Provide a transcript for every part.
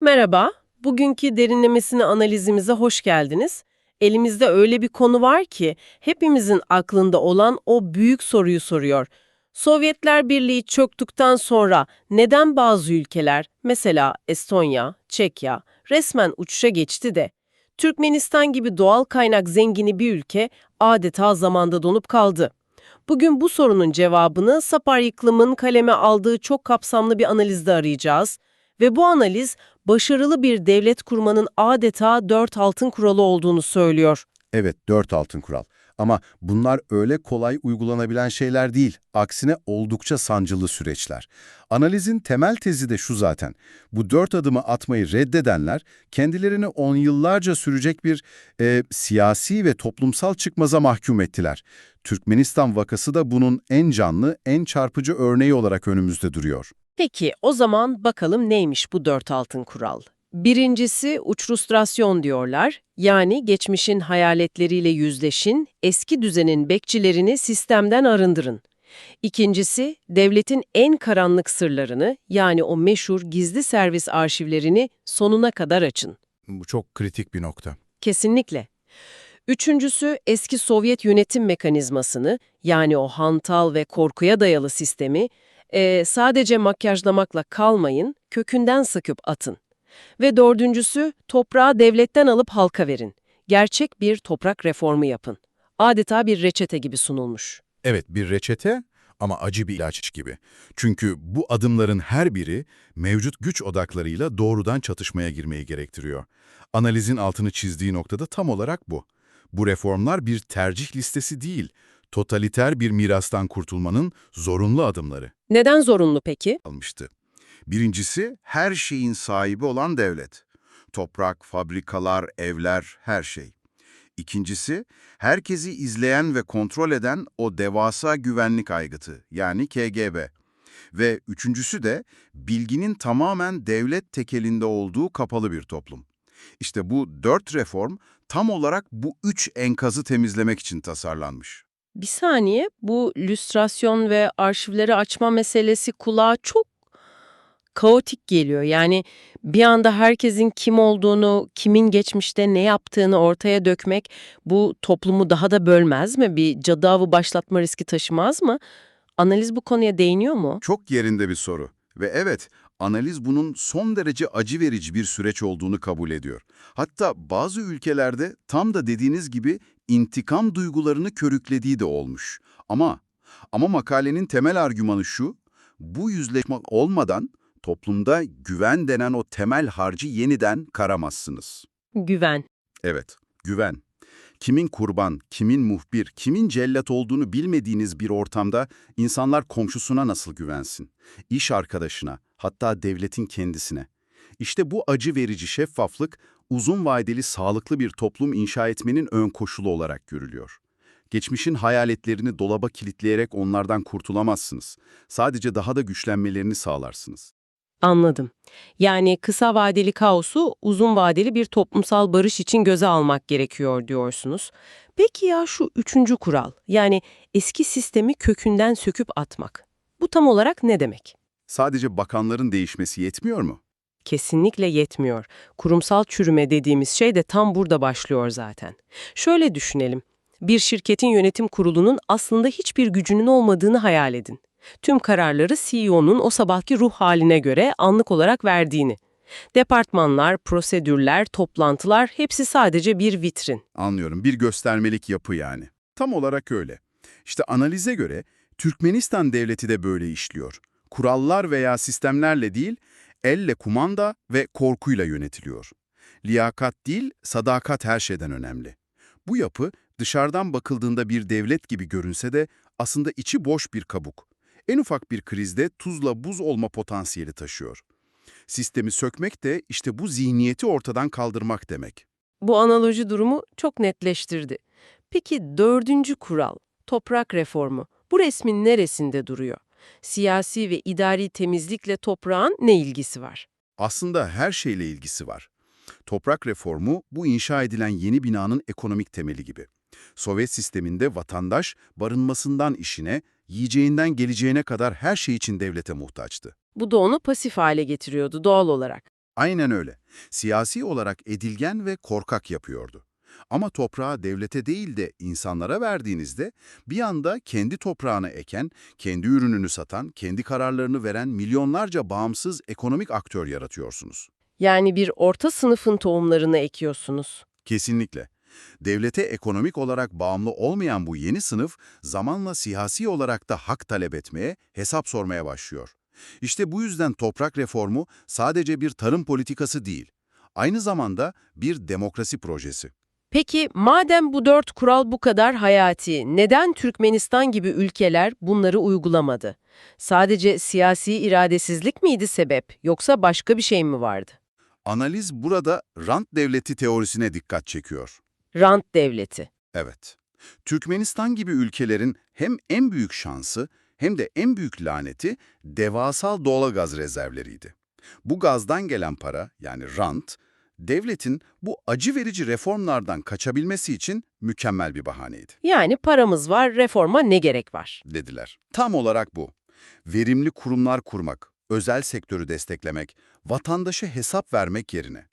Merhaba, bugünkü derinlemesine analizimize hoş geldiniz. Elimizde öyle bir konu var ki hepimizin aklında olan o büyük soruyu soruyor. Sovyetler Birliği çöktükten sonra neden bazı ülkeler, mesela Estonya, Çekya, resmen uçuşa geçti de Türkmenistan gibi doğal kaynak zengini bir ülke adeta zamanda donup kaldı? Bugün bu sorunun cevabını Sapar Yıklım'ın kaleme aldığı çok kapsamlı bir analizde arayacağız. Ve bu analiz başarılı bir devlet kurmanın adeta dört altın kuralı olduğunu söylüyor. Evet, dört altın kural. Ama bunlar öyle kolay uygulanabilen şeyler değil. Aksine oldukça sancılı süreçler. Analizin temel tezi de şu zaten. Bu dört adımı atmayı reddedenler kendilerini on yıllarca sürecek bir e, siyasi ve toplumsal çıkmaza mahkum ettiler. Türkmenistan vakası da bunun en canlı, en çarpıcı örneği olarak önümüzde duruyor. Peki o zaman bakalım neymiş bu dört altın kural? Birincisi uçrustrasyon diyorlar. Yani geçmişin hayaletleriyle yüzleşin, eski düzenin bekçilerini sistemden arındırın. İkincisi, devletin en karanlık sırlarını, yani o meşhur gizli servis arşivlerini sonuna kadar açın. Bu çok kritik bir nokta. Kesinlikle. Üçüncüsü, eski Sovyet yönetim mekanizmasını, yani o hantal ve korkuya dayalı sistemi, e, sadece makyajlamakla kalmayın, kökünden sıkıp atın. Ve dördüncüsü, toprağı devletten alıp halka verin. Gerçek bir toprak reformu yapın. Adeta bir reçete gibi sunulmuş. Evet, bir reçete ama acı bir ilaç gibi. Çünkü bu adımların her biri mevcut güç odaklarıyla doğrudan çatışmaya girmeyi gerektiriyor. Analizin altını çizdiği noktada tam olarak bu. Bu reformlar bir tercih listesi değil, totaliter bir mirastan kurtulmanın zorunlu adımları Neden zorunlu peki? almıştı. Birincisi, her şeyin sahibi olan devlet. Toprak, fabrikalar, evler, her şey. İkincisi, herkesi izleyen ve kontrol eden o devasa güvenlik aygıtı, yani KGB. Ve üçüncüsü de bilginin tamamen devlet tekelinde olduğu kapalı bir toplum. İşte bu dört reform tam olarak bu üç enkazı temizlemek için tasarlanmış. Bir saniye, bu lüstrasyon ve arşivleri açma meselesi kulağa çok kaotik geliyor. Yani bir anda herkesin kim olduğunu, kimin geçmişte ne yaptığını ortaya dökmek bu toplumu daha da bölmez mi? Bir cadı avı başlatma riski taşımaz mı? Analiz bu konuya değiniyor mu? Çok yerinde bir soru. Ve evet, analiz bunun son derece acı verici bir süreç olduğunu kabul ediyor. Hatta bazı ülkelerde tam da dediğiniz gibi intikam duygularını körüklediği de olmuş. Ama ama makalenin temel argümanı şu, bu yüzleşme olmadan toplumda güven denen o temel harcı yeniden karamazsınız. Güven. Evet, güven. Kimin kurban, kimin muhbir, kimin cellat olduğunu bilmediğiniz bir ortamda insanlar komşusuna nasıl güvensin? İş arkadaşına, hatta devletin kendisine. İşte bu acı verici şeffaflık, uzun vadeli sağlıklı bir toplum inşa etmenin ön koşulu olarak görülüyor. Geçmişin hayaletlerini dolaba kilitleyerek onlardan kurtulamazsınız. Sadece daha da güçlenmelerini sağlarsınız. Anladım. Yani kısa vadeli kaosu uzun vadeli bir toplumsal barış için göze almak gerekiyor diyorsunuz. Peki ya şu üçüncü kural, yani eski sistemi kökünden söküp atmak. Bu tam olarak ne demek? Sadece bakanların değişmesi yetmiyor mu? Kesinlikle yetmiyor. Kurumsal çürüme dediğimiz şey de tam burada başlıyor zaten. Şöyle düşünelim. Bir şirketin yönetim kurulunun aslında hiçbir gücünün olmadığını hayal edin. Tüm kararları CEO'nun o sabahki ruh haline göre anlık olarak verdiğini. Departmanlar, prosedürler, toplantılar hepsi sadece bir vitrin. Anlıyorum. Bir göstermelik yapı yani. Tam olarak öyle. İşte analize göre Türkmenistan devleti de böyle işliyor. Kurallar veya sistemlerle değil, elle kumanda ve korkuyla yönetiliyor. Liyakat değil, sadakat her şeyden önemli. Bu yapı dışarıdan bakıldığında bir devlet gibi görünse de aslında içi boş bir kabuk. En ufak bir krizde tuzla buz olma potansiyeli taşıyor. Sistemi sökmek de işte bu zihniyeti ortadan kaldırmak demek. Bu analoji durumu çok netleştirdi. Peki dördüncü kural, toprak reformu. Bu resmin neresinde duruyor? Siyasi ve idari temizlikle toprağın ne ilgisi var? Aslında her şeyle ilgisi var. Toprak reformu bu inşa edilen yeni binanın ekonomik temeli gibi. Sovyet sisteminde vatandaş barınmasından işine, yiyeceğinden geleceğine kadar her şey için devlete muhtaçtı. Bu da onu pasif hale getiriyordu doğal olarak. Aynen öyle. Siyasi olarak edilgen ve korkak yapıyordu. Ama toprağı devlete değil de insanlara verdiğinizde bir anda kendi toprağına eken, kendi ürününü satan, kendi kararlarını veren milyonlarca bağımsız ekonomik aktör yaratıyorsunuz. Yani bir orta sınıfın tohumlarını ekiyorsunuz. Kesinlikle. Devlete ekonomik olarak bağımlı olmayan bu yeni sınıf zamanla siyasi olarak da hak talep etmeye, hesap sormaya başlıyor. İşte bu yüzden toprak reformu sadece bir tarım politikası değil, aynı zamanda bir demokrasi projesi. Peki madem bu dört kural bu kadar hayati, neden Türkmenistan gibi ülkeler bunları uygulamadı? Sadece siyasi iradesizlik miydi sebep, yoksa başka bir şey mi vardı? Analiz burada rant devleti teorisine dikkat çekiyor. Rant devleti. Evet. Türkmenistan gibi ülkelerin hem en büyük şansı hem de en büyük laneti devasal doğalgaz rezervleriydi. Bu gazdan gelen para yani rant, devletin bu acı verici reformlardan kaçabilmesi için mükemmel bir bahaneydi, Yani paramız var, reforma ne gerek var? dediler. Tam olarak bu. Verimli kurumlar kurmak, özel sektörü desteklemek, vatandaşa hesap vermek yerine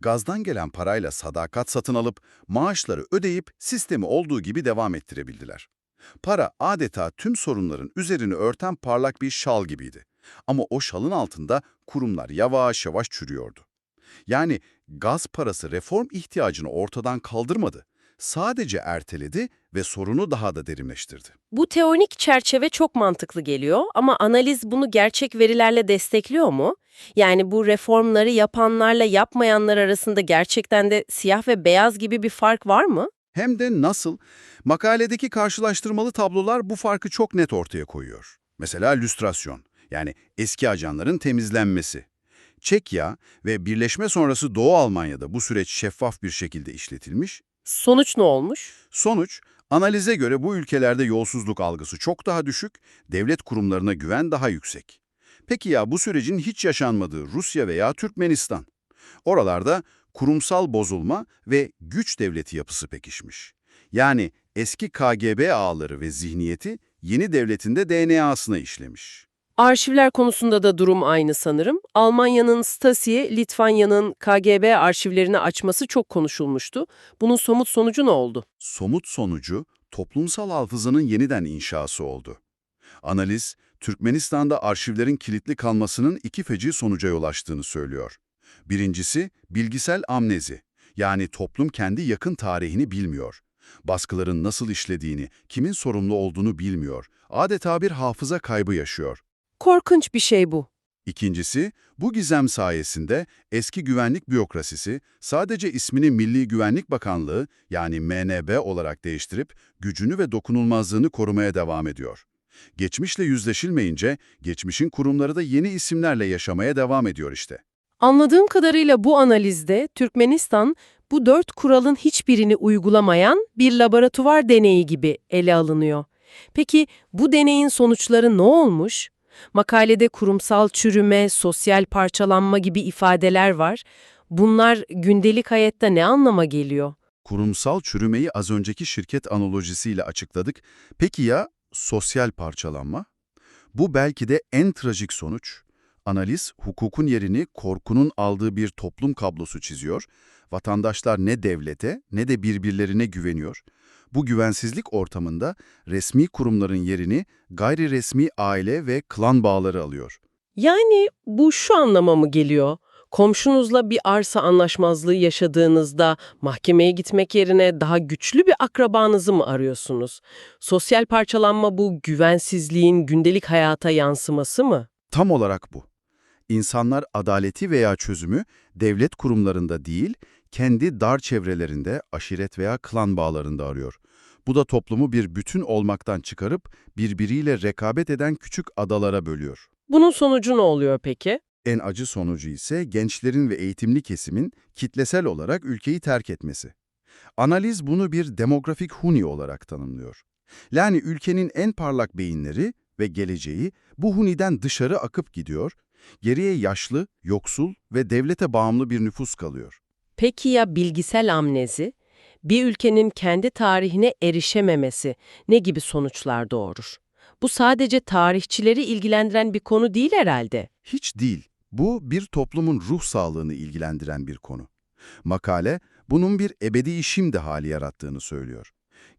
gazdan gelen parayla sadakat satın alıp maaşları ödeyip sistemi olduğu gibi devam ettirebildiler. Para adeta tüm sorunların üzerini örten parlak bir şal gibiydi. Ama o şalın altında kurumlar yavaş yavaş çürüyordu. Yani gaz parası reform ihtiyacını ortadan kaldırmadı. Sadece erteledi ve sorunu daha da derinleştirdi. Bu teorik çerçeve çok mantıklı geliyor ama analiz bunu gerçek verilerle destekliyor mu? Yani bu reformları yapanlarla yapmayanlar arasında gerçekten de siyah ve beyaz gibi bir fark var mı? Hem de nasıl? Makaledeki karşılaştırmalı tablolar bu farkı çok net ortaya koyuyor. Mesela lüstrasyon, yani eski ajanların temizlenmesi. Çekya ve birleşme sonrası Doğu Almanya'da bu süreç şeffaf bir şekilde işletilmiş. Sonuç ne olmuş? Sonuç, analize göre bu ülkelerde yolsuzluk algısı çok daha düşük, devlet kurumlarına güven daha yüksek. Peki ya bu sürecin hiç yaşanmadığı Rusya veya Türkmenistan? Oralarda kurumsal bozulma ve güç devleti yapısı pekişmiş. Yani eski KGB ağları ve zihniyeti yeni devletinde DNA'sına işlemiş. Arşivler konusunda da durum aynı sanırım. Almanya'nın Stasi'ye Litvanya'nın KGB arşivlerini açması çok konuşulmuştu. Bunun somut sonucu ne oldu? Somut sonucu toplumsal hafızanın yeniden inşası oldu. Analiz, Türkmenistan'da arşivlerin kilitli kalmasının iki feci sonuca yol açtığını söylüyor. Birincisi, bilgisel amnezi. Yani toplum kendi yakın tarihini bilmiyor. Baskıların nasıl işlediğini, kimin sorumlu olduğunu bilmiyor. Adeta bir hafıza kaybı yaşıyor. Korkunç bir şey bu. İkincisi, bu gizem sayesinde eski güvenlik bürokrasisi sadece ismini Milli Güvenlik Bakanlığı yani MNB olarak değiştirip gücünü ve dokunulmazlığını korumaya devam ediyor. Geçmişle yüzleşilmeyince geçmişin kurumları da yeni isimlerle yaşamaya devam ediyor işte. Anladığım kadarıyla bu analizde Türkmenistan bu dört kuralın hiçbirini uygulamayan bir laboratuvar deneyi gibi ele alınıyor. Peki bu deneyin sonuçları ne olmuş? Makalede kurumsal çürüme, sosyal parçalanma gibi ifadeler var. Bunlar gündelik hayatta ne anlama geliyor? Kurumsal çürümeyi az önceki şirket analojisiyle açıkladık. Peki ya sosyal parçalanma? Bu belki de en trajik sonuç. Analiz, hukukun yerini korkunun aldığı bir toplum kablosu çiziyor. Vatandaşlar ne devlete ne de birbirlerine güveniyor. Bu güvensizlik ortamında resmi kurumların yerini gayri resmi aile ve klan bağları alıyor. Yani bu şu anlama mı geliyor? Komşunuzla bir arsa anlaşmazlığı yaşadığınızda mahkemeye gitmek yerine daha güçlü bir akrabanızı mı arıyorsunuz? Sosyal parçalanma bu güvensizliğin gündelik hayata yansıması mı? Tam olarak bu. İnsanlar adaleti veya çözümü devlet kurumlarında değil, kendi dar çevrelerinde, aşiret veya klan bağlarında arıyor. Bu da toplumu bir bütün olmaktan çıkarıp birbiriyle rekabet eden küçük adalara bölüyor. Bunun sonucu ne oluyor peki? En acı sonucu ise gençlerin ve eğitimli kesimin kitlesel olarak ülkeyi terk etmesi. Analiz bunu bir demografik huni olarak tanımlıyor. Yani ülkenin en parlak beyinleri ve geleceği bu huniden dışarı akıp gidiyor, geriye yaşlı, yoksul ve devlete bağımlı bir nüfus kalıyor. Peki ya bilgisel amnezi? Bir ülkenin kendi tarihine erişememesi ne gibi sonuçlar doğurur? Bu sadece tarihçileri ilgilendiren bir konu değil herhalde. Hiç değil. Bu bir toplumun ruh sağlığını ilgilendiren bir konu. Makale, bunun bir ebedi şimdi hali yarattığını söylüyor.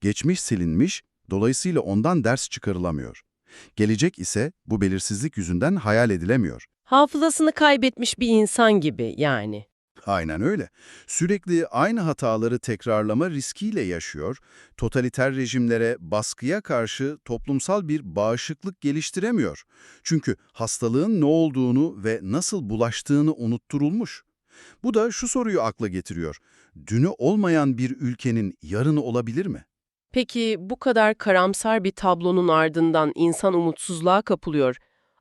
Geçmiş silinmiş, dolayısıyla ondan ders çıkarılamıyor. Gelecek ise bu belirsizlik yüzünden hayal edilemiyor. Hafızasını kaybetmiş bir insan gibi yani. Aynen öyle. Sürekli aynı hataları tekrarlama riskiyle yaşıyor, totaliter rejimlere, baskıya karşı toplumsal bir bağışıklık geliştiremiyor. Çünkü hastalığın ne olduğunu ve nasıl bulaştığını unutturulmuş. Bu da şu soruyu akla getiriyor. Dünü olmayan bir ülkenin yarını olabilir mi? Peki bu kadar karamsar bir tablonun ardından insan umutsuzluğa kapılıyor.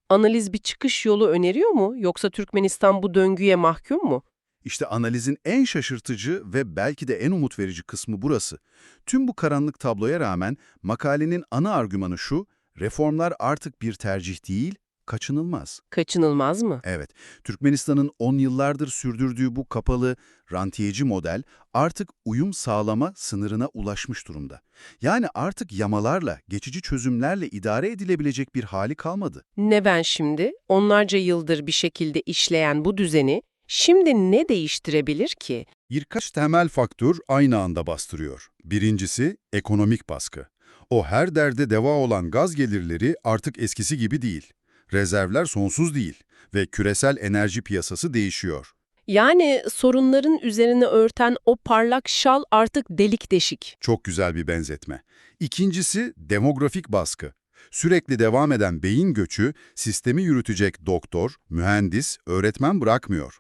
Analiz bir çıkış yolu öneriyor mu yoksa Türkmenistan bu döngüye mahkum mu? İşte analizin en şaşırtıcı ve belki de en umut verici kısmı burası. Tüm bu karanlık tabloya rağmen makalenin ana argümanı şu, reformlar artık bir tercih değil, kaçınılmaz. Kaçınılmaz mı? Evet, Türkmenistan'ın 10 yıllardır sürdürdüğü bu kapalı, rantiyeci model artık uyum sağlama sınırına ulaşmış durumda. Yani artık yamalarla, geçici çözümlerle idare edilebilecek bir hali kalmadı. Ne ben şimdi? Onlarca yıldır bir şekilde işleyen bu düzeni şimdi ne değiştirebilir ki? Birkaç temel faktör aynı anda bastırıyor. Birincisi ekonomik baskı. O her derde deva olan gaz gelirleri artık eskisi gibi değil. Rezervler sonsuz değil ve küresel enerji piyasası değişiyor. Yani sorunların üzerine örten o parlak şal artık delik deşik. Çok güzel bir benzetme. İkincisi demografik baskı. Sürekli devam eden beyin göçü sistemi yürütecek doktor, mühendis, öğretmen bırakmıyor.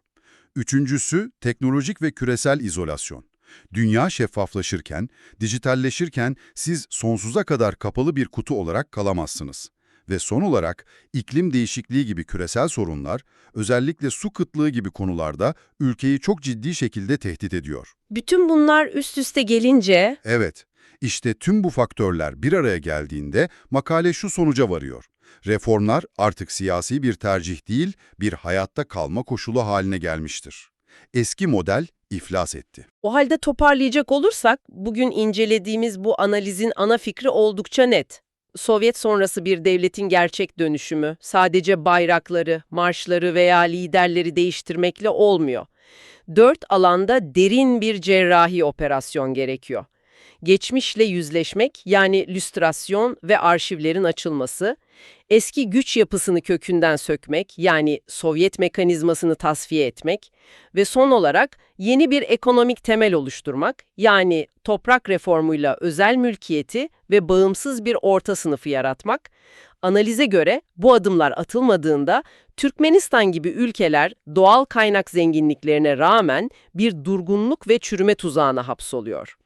Üçüncüsü teknolojik ve küresel izolasyon. Dünya şeffaflaşırken, dijitalleşirken siz sonsuza kadar kapalı bir kutu olarak kalamazsınız. Ve son olarak iklim değişikliği gibi küresel sorunlar, özellikle su kıtlığı gibi konularda ülkeyi çok ciddi şekilde tehdit ediyor. Bütün bunlar üst üste gelince Evet, işte tüm bu faktörler bir araya geldiğinde makale şu sonuca varıyor. Reformlar artık siyasi bir tercih değil, bir hayatta kalma koşulu haline gelmiştir. Eski model iflas etti. O halde toparlayacak olursak, bugün incelediğimiz bu analizin ana fikri oldukça net. Sovyet sonrası bir devletin gerçek dönüşümü, sadece bayrakları, marşları veya liderleri değiştirmekle olmuyor. Dört alanda derin bir cerrahi operasyon gerekiyor. Geçmişle yüzleşmek, yani lüstrasyon ve arşivlerin açılması, eski güç yapısını kökünden sökmek, yani Sovyet mekanizmasını tasfiye etmek ve son olarak yeni bir ekonomik temel oluşturmak, yani toprak reformuyla özel mülkiyeti ve bağımsız bir orta sınıfı yaratmak, analize göre bu adımlar atılmadığında Türkmenistan gibi ülkeler doğal kaynak zenginliklerine rağmen bir durgunluk ve çürüme tuzağına hapsoluyor.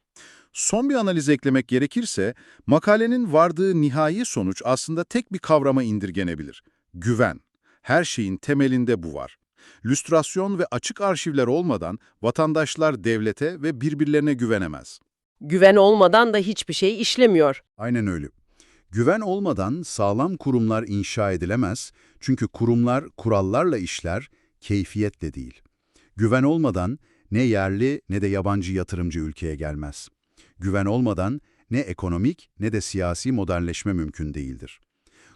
Son bir analiz eklemek gerekirse, makalenin vardığı nihai sonuç aslında tek bir kavrama indirgenebilir. Güven. Her şeyin temelinde bu var. Lüstrasyon ve açık arşivler olmadan vatandaşlar devlete ve birbirlerine güvenemez. Güven olmadan da hiçbir şey işlemiyor. Aynen öyle. Güven olmadan sağlam kurumlar inşa edilemez çünkü kurumlar kurallarla işler, keyfiyetle değil. Güven olmadan ne yerli ne de yabancı yatırımcı ülkeye gelmez. Güven olmadan ne ekonomik ne de siyasi modernleşme mümkün değildir.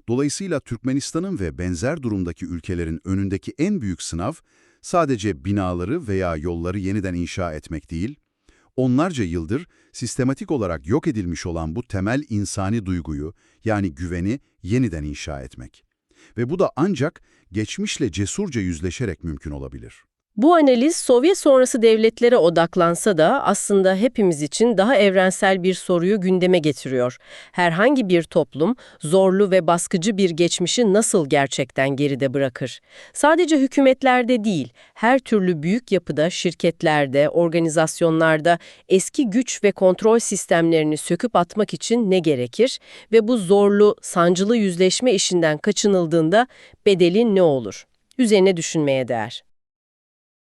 Dolayısıyla Türkmenistan'ın ve benzer durumdaki ülkelerin önündeki en büyük sınav sadece binaları veya yolları yeniden inşa etmek değil, onlarca yıldır sistematik olarak yok edilmiş olan bu temel insani duyguyu yani güveni yeniden inşa etmek. Ve bu da ancak geçmişle cesurca yüzleşerek mümkün olabilir. Bu analiz Sovyet sonrası devletlere odaklansa da aslında hepimiz için daha evrensel bir soruyu gündeme getiriyor. Herhangi bir toplum zorlu ve baskıcı bir geçmişi nasıl gerçekten geride bırakır? Sadece hükümetlerde değil, her türlü büyük yapıda, şirketlerde, organizasyonlarda eski güç ve kontrol sistemlerini söküp atmak için ne gerekir ve bu zorlu, sancılı yüzleşme işinden kaçınıldığında bedeli ne olur? Üzerine düşünmeye değer.